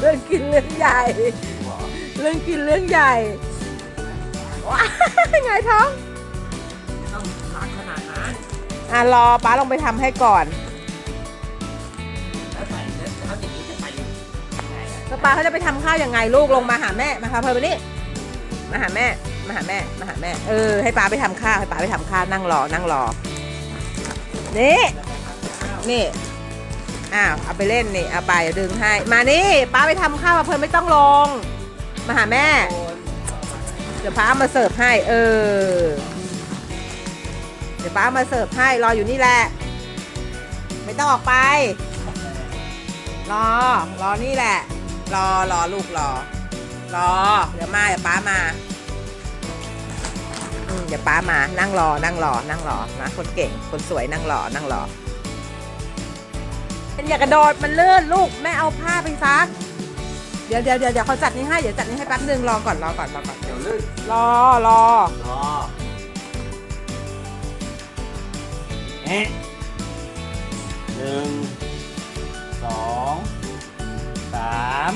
เรื่องกินเรื่องใหญ่ เรื่องกินเรื่องใหญ่ว้าไงท้องต้องรักขนาดนั้นอะรอป้าลงไปทำให้ก่อนแล้วใส่แล้วเอาอย่างนี้จะใส่ยังไงอะแล้วป้าเขาจะไปทำข้าวยังไงลูกลงมาหาแม่มาค่ะเพลินมานี่มาหาแม่มาหาแม่มาหาแม่เออให้ป้าไปทำข้าวให้ป้าไปทำข้าวนั่งรอนั่งรอนี่นี่ อ้าวเอาไปเล่นนี่เอาไปเดี๋ยวดึงให้ มานี่ป้าไปทำข้าวมาเพลินไม่ต้องลง มาหาแม่ เดี๋ยวป้าเอามาเสิร์ฟให้ เออ เดี๋ยวป้าเอามาเสิร์ฟให้รออยู่นี่แหละ ไม่ต้องออกไป รอ รอนี่แหละ รอรอลูกรอ รอ เดี๋ยวมาเดี๋ยวป้ามาอืมเดี๋ยวป้ามานั่งรอนั่งรอนั่งรอนะคนเก่งคนสวยนั่งรอนั่งรอ เป็นอย่ากระโดดมันลื่นลูกแม่เอาผ้าไปซัก เดี๋ยวเดี๋ยวเดี๋ยวเดี๋ยวเขาจัดนี่ให้เดี๋ยวจัดนี่ให้แป๊บนึงรอก่อนรอก่อนรอก่อน เดี๋ยวลื่นรอรอรอเอ๊ะหนึ่งสองสาม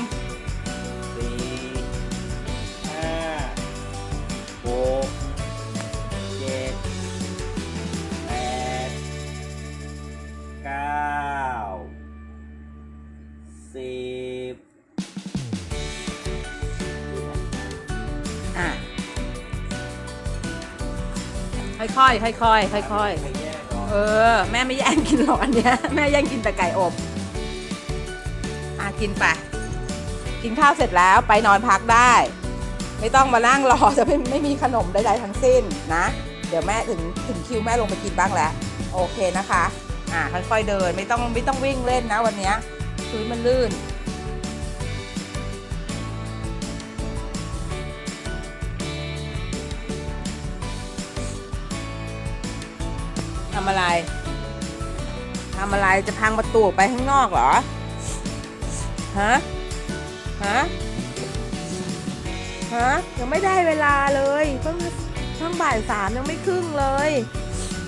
ค่อยๆค่อยๆค่อยไม่แยกหรอกๆเออ แม่ไม่แย่งกินหรอกอันเนี้ยแม่แย่งกินแต่ไก่อบอะกินไปกินข้าวเสร็จแล้วไปนอนพักได้ ไม่ต้องมานั่งรอจะไม่ไม่มีขนมใดๆทั้งสิ้นนะ เดี๋ยวแม่ถึงถึงคิวแม่ลงไปกินบ้างแล้ว โอเคนะคะ อะค่อยๆเดินไม่ต้องไม่ต้องวิ่งเล่นนะวันเนี้ยพื้นมันลื่นำอะไรทำอะไรจะพังประตูออกไปข้างนอกเหรอ ฮะ ฮะ ฮะ ยังไม่ได้เวลาเลยเพิ่งเพิ่งบ่ายสามยังไม่ครึ่งเลย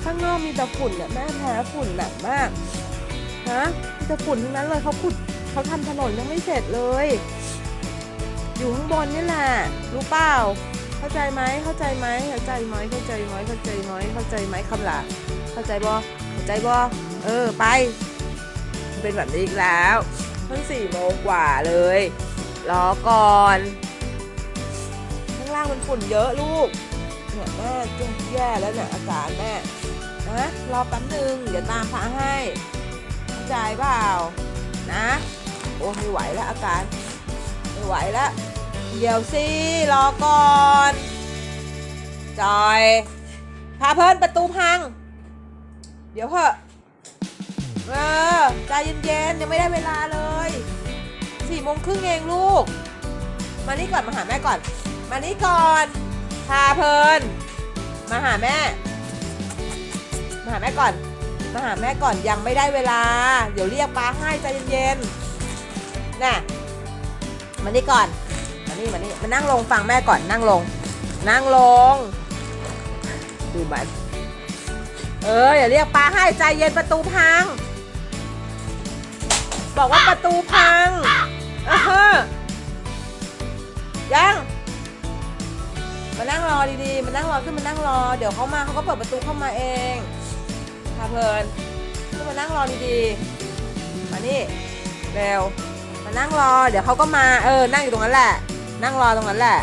ข้างนอกมีแต่ฝุ่นเนี่ยแม่แพ้ฝุ่นหนักมาก ฮะมีแต่ฝุ่นทั้งนั้นเลยเขาขุดเขาทำถนนยังไม่เสร็จเลย อยู่ข้างบนนี่แหละ รู้เปล่า เข้าใจไหมเข้าใจไหมเข้าใจไหมเข้าใจไหมเข้าใจไหมเข้าใจไหมคำหล่ะเข้าใจบ่เข้าใจบ่เออไป เป็นแบบนี้อีกแล้วเพิ่งสี่โมงกว่าเลยรอก่อนข้างล่างมันฝุ่นเยอะลูกเนี่ยแม่จุ้งแย่แล้วเนี่ยอาการแม่นะรอแป๊บนึงเดี๋ยวตามพาให้เข้าใจเปล่านะโอ้ไม่ไหวแล้วอาการไม่ไหวแล้ว เดี๋ยวสิรอก่อนจอยพาเพิ่นประตูพัง เดี๋ยวเถอะเออใจเย็นๆยังไม่ได้เวลาเลยสี่โมงครึ่งเองลูก มานี่ก่อนมาหาแม่ก่อน มานี่ก่อนพาเพลินมาหาแม่ มาหาแม่ก่อน มาหาแม่ก่อนยังไม่ได้เวลา เดี๋ยวเรียกป้าให้ใจเย็นๆน่ะมานี่ก่อน นี่มานี่มานั่งลงฟังแม่ก่อนนั่งลง นั่งลง ดูมันเอออย่าเรียกป้าให้ใจเย็นประตูพัง บอกว่าประตูพังเออยังมานั่งรอดีๆมานั่งรอขึ้นมานั่งรอ เดี๋ยวเขามาเขาก็เปิดประตูเข้ามาเองพาเพลินขึ้นมานั่งรอดีๆมานี่เร็วมานั่งรอ เดี๋ยวเขาก็มาเออนั่งอยู่ตรงนั้นแหละ นั่งรอตรงนั้นแหละ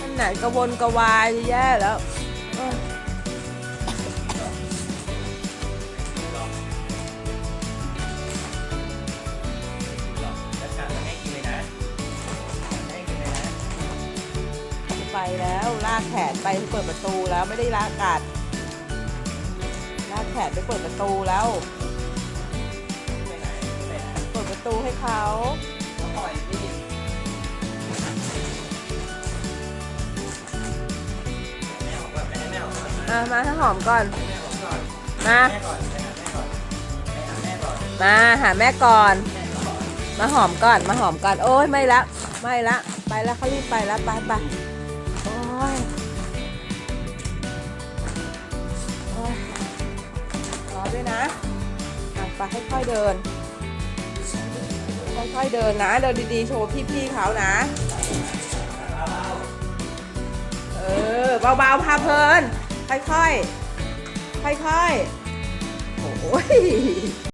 นั่นไหนะกระวนกระวายแย่แล้วเออแล้วไปแล้วลากแขนไปเปิดประตูแล้วไม่ได้ลากกัดลากแขนไปเปิดประตูแล้ว เปิดประตูให้เขา มาถ้าหอมก่อน มา มาหาแม่ก่อน มาหอมก่อน มาหอมก่อน โอ้ยไม่ละ ไม่ละ ไปละเขารีบไปละไปไปโอ้ยรอด้วยนะไปค่อยๆเดิน ค่อยๆเดินนะ เดินดีๆ โชว์พี่ๆเขานะ เออเบาๆพาเพลิน ค่อยๆ ค่อยๆ โอ้ย